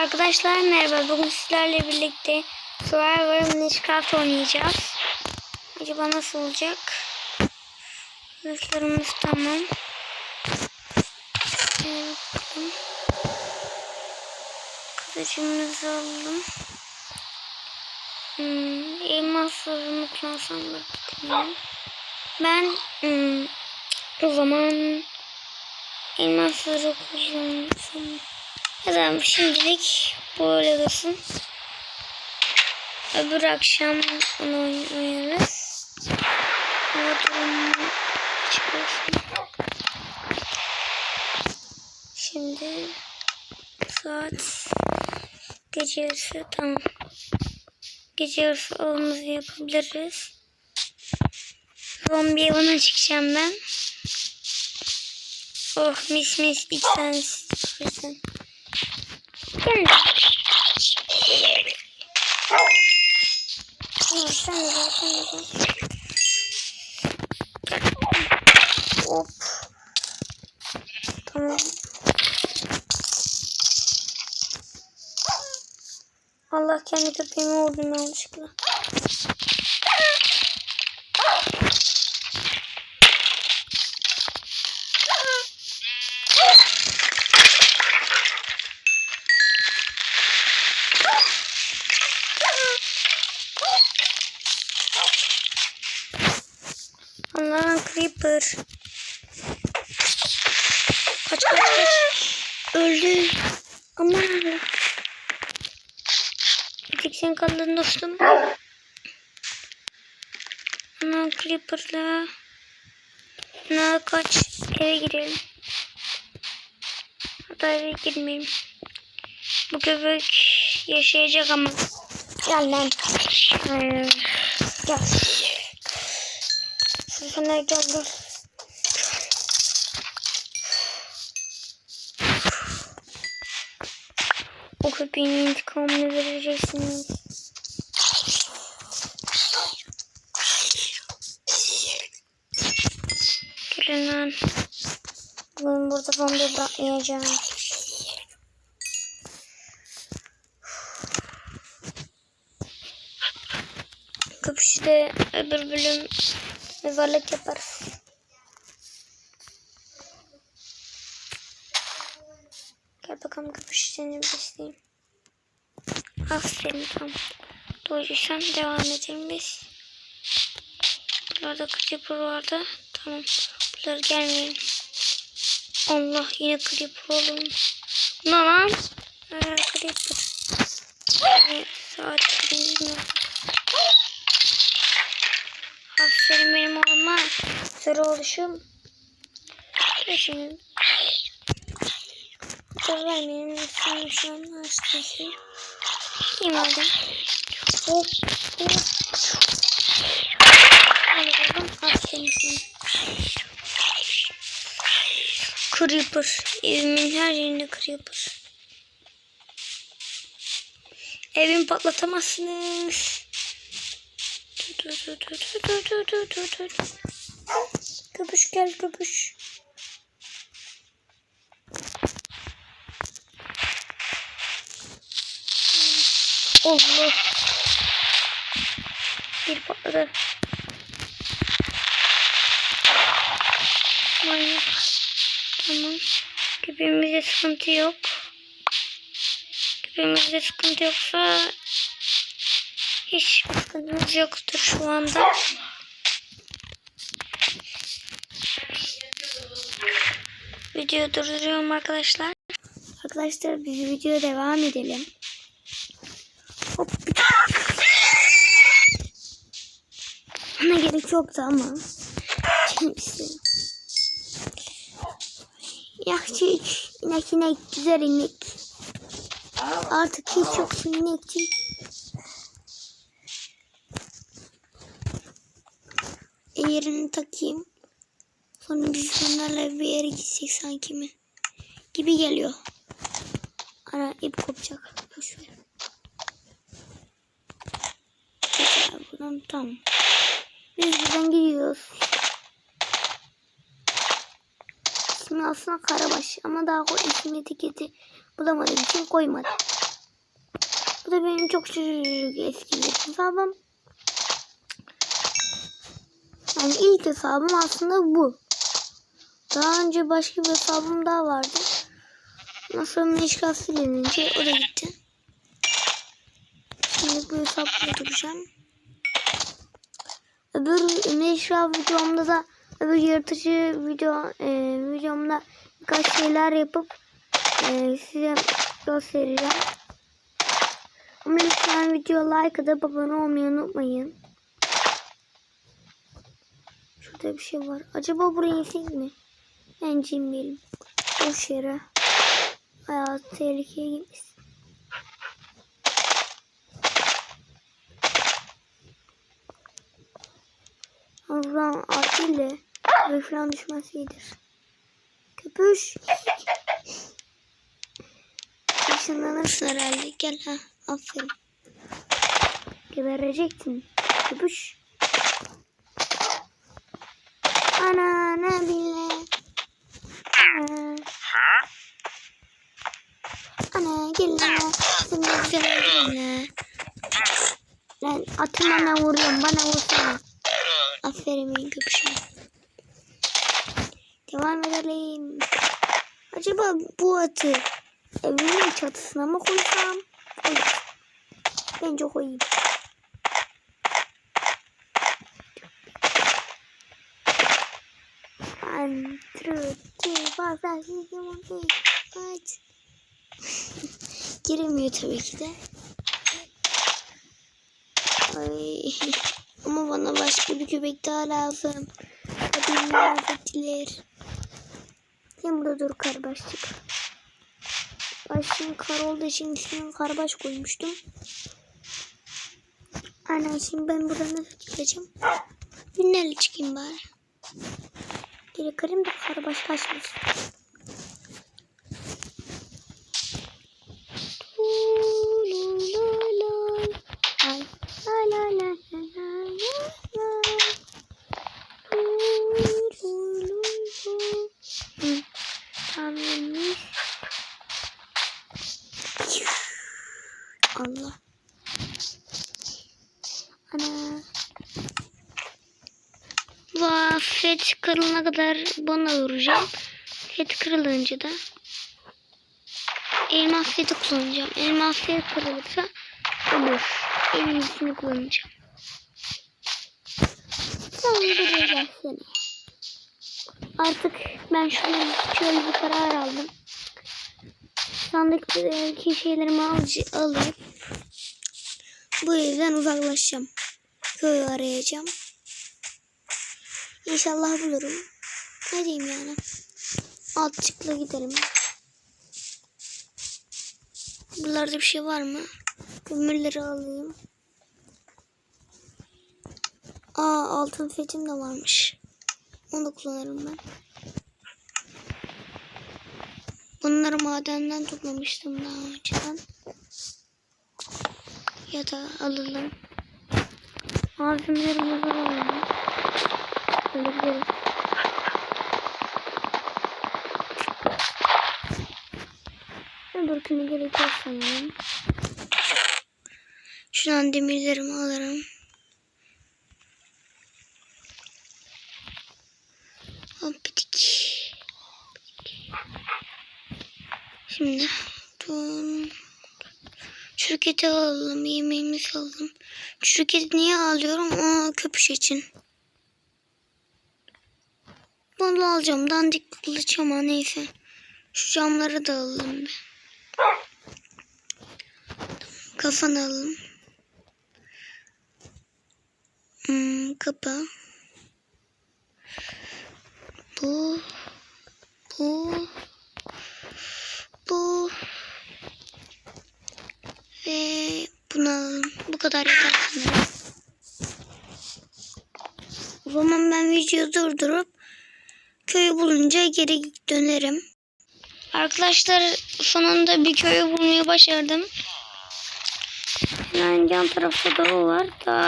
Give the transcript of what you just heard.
Arkadaşlar merhaba. Bugün sizlerle birlikte Survivor Minecraft oynayacağız. Acaba nasıl olacak? Zırhlarımız tamam. Kılıcımızı alalım. Hmm, elmas zırhımı kullansam da bilmiyorum. Ben hmm, o zaman elmas zırhı kullansam da şimdilik böyle dursun. Öbür akşam onu oyn- oynarız. Olsun. Şimdi saat gece yarısı tamam. Gece yarısı avımızı yapabiliriz. Zombi evine çıkacağım ben. Oh mis mis iki tane sıfırsın. Gel. Sen sen de gel. Hop. Tamam. Allah kendi köpeğimi vurdum yanlışlıkla. Creeper. Kaç kaç kaç. Öldü. Aman. Tek sen kaldın dostum. Ana creeper'la. Na kaç. Eve girelim. Hatta eve girmeyeyim. Bu köpek yaşayacak ama. Gel lan. Hayır. Gel. Sırfına gel dur. O köpeğin intikamını vereceksiniz. Gelin lan. Ben burada zombi bırakmayacağım. Köpüşte öbür bölüm mezarlık yaparız. Gel bakalım seni besleyeyim. Aferin tamam. Doyursan devam edelim biz. Buralarda creeper vardı. Tamam. Bunları gelmeyelim. Allah yine creeper oğlum. Ne lan? Ee, creeper. Yani saat bilmiyorum. sarı oluşum. Geçelim. Dur vermeyelim. Şimdi şu an hastası. Kim aldım? Hop hop. Aldım. Hastanesi. Creeper. Evimin her yerinde Creeper. Evimi patlatamazsınız. Dur dur dur dur dur dur dur dur. Köpüş gel köpüş. Allah. Bir patladı. Manyak. Tamam. Köpeğimizde sıkıntı yok. Köpeğimizde sıkıntı yoksa hiç sıkıntımız yoktur şu anda. Video durduruyorum arkadaşlar. Arkadaşlar biz videoya devam edelim. Hop. Bana gerek yoktu ama. Kimse. Yakçık. İnek inek. Güzel inek. Artık hiç yoksun inekçik. Yerini takayım. Sonra biz onlarla bir yere gitsek sanki mi? Gibi geliyor. Ana ip kopacak. Boş ver. Mesela buradan tamam. Biz buradan gidiyoruz. İsmi aslında Karabaş ama daha o isim etiketi bulamadığım için koymadım. Bu da benim çok çocuk eski hesabım. Yani ilk hesabım aslında bu. Daha önce başka bir hesabım daha vardı. Ondan sonra meşgal silinince o da gitti. Şimdi bu hesapla duracağım. Öbür meşgal videomda da öbür yaratıcı video e, videomda birkaç şeyler yapıp e, size göstereceğim. Ama lütfen video like atıp abone olmayı unutmayın. Şurada bir şey var. Acaba buraya insek mi? Bence inmeyelim. Boş yere. Hayat tehlikeye gitmesin. Allah'ım acile ve falan düşmesi iyidir. Köpüş. Işınlanırsın herhalde. Gel ha. Aferin. Geberecektin. Köpüş. Ana ne bile. Ana. Ana gel lan. Sen de güzel. Lan atın bana vuruyorum. Bana vursana. Aferin benim köpüşüm. Devam edelim. Acaba bu atı evimin çatısına mı koysam? Koyayım. Bence koyayım. One, two, three, four, five, six, seven, eight, five. Giremiyor tabii ki de. Ay. Ama bana başka bir köpek daha lazım. Hadi muhabbetçiler. Sen burada dur karbaşçık. Başım kar olduğu için ismini karbaş koymuştum. Ana şimdi ben buradan nasıl çıkacağım? Günlerle çıkayım bari. Geri kırayım da karbaş kaçmasın. Kırılana kadar bana vuracağım. Fet kırılınca da elmas feti kullanacağım. Elmas fet kırılırsa olur. En iyisini kullanacağım. Sen buraya gelsene. Artık ben şöyle, şöyle bir karar aldım. Sandıktaki şeylerimi al- alıp bu evden uzaklaşacağım. Köyü arayacağım. İnşallah bulurum. Ne diyeyim yani. Alt çıkla gidelim. Buralarda bir şey var mı? Kömürleri alayım. Aa altın fetim de varmış. Onu da kullanırım ben. Bunları madenden toplamıştım daha önceden. Ya da alalım. Malzemelerimizi alalım. Böyle gideriz. Öbürkünü gerek yok sanırım. Şuradan demirlerimi alırım. Hoppidik. Şimdi tun. Şirketi alalım. Yemeğimizi alalım. Şirketi niye alıyorum? Aa, köpüş için. Bunu alacağım. Dandik kılıç ama neyse. Şu camları da alalım bir. Kafanı alalım. Hmm, kapı. Bu. Bu. Bu. Ve bunu alalım. Bu kadar yeter sanırım. O zaman ben videoyu durdurup köyü bulunca geri dönerim. Arkadaşlar sonunda bir köyü bulmayı başardım. Hemen yan tarafta da var. Daha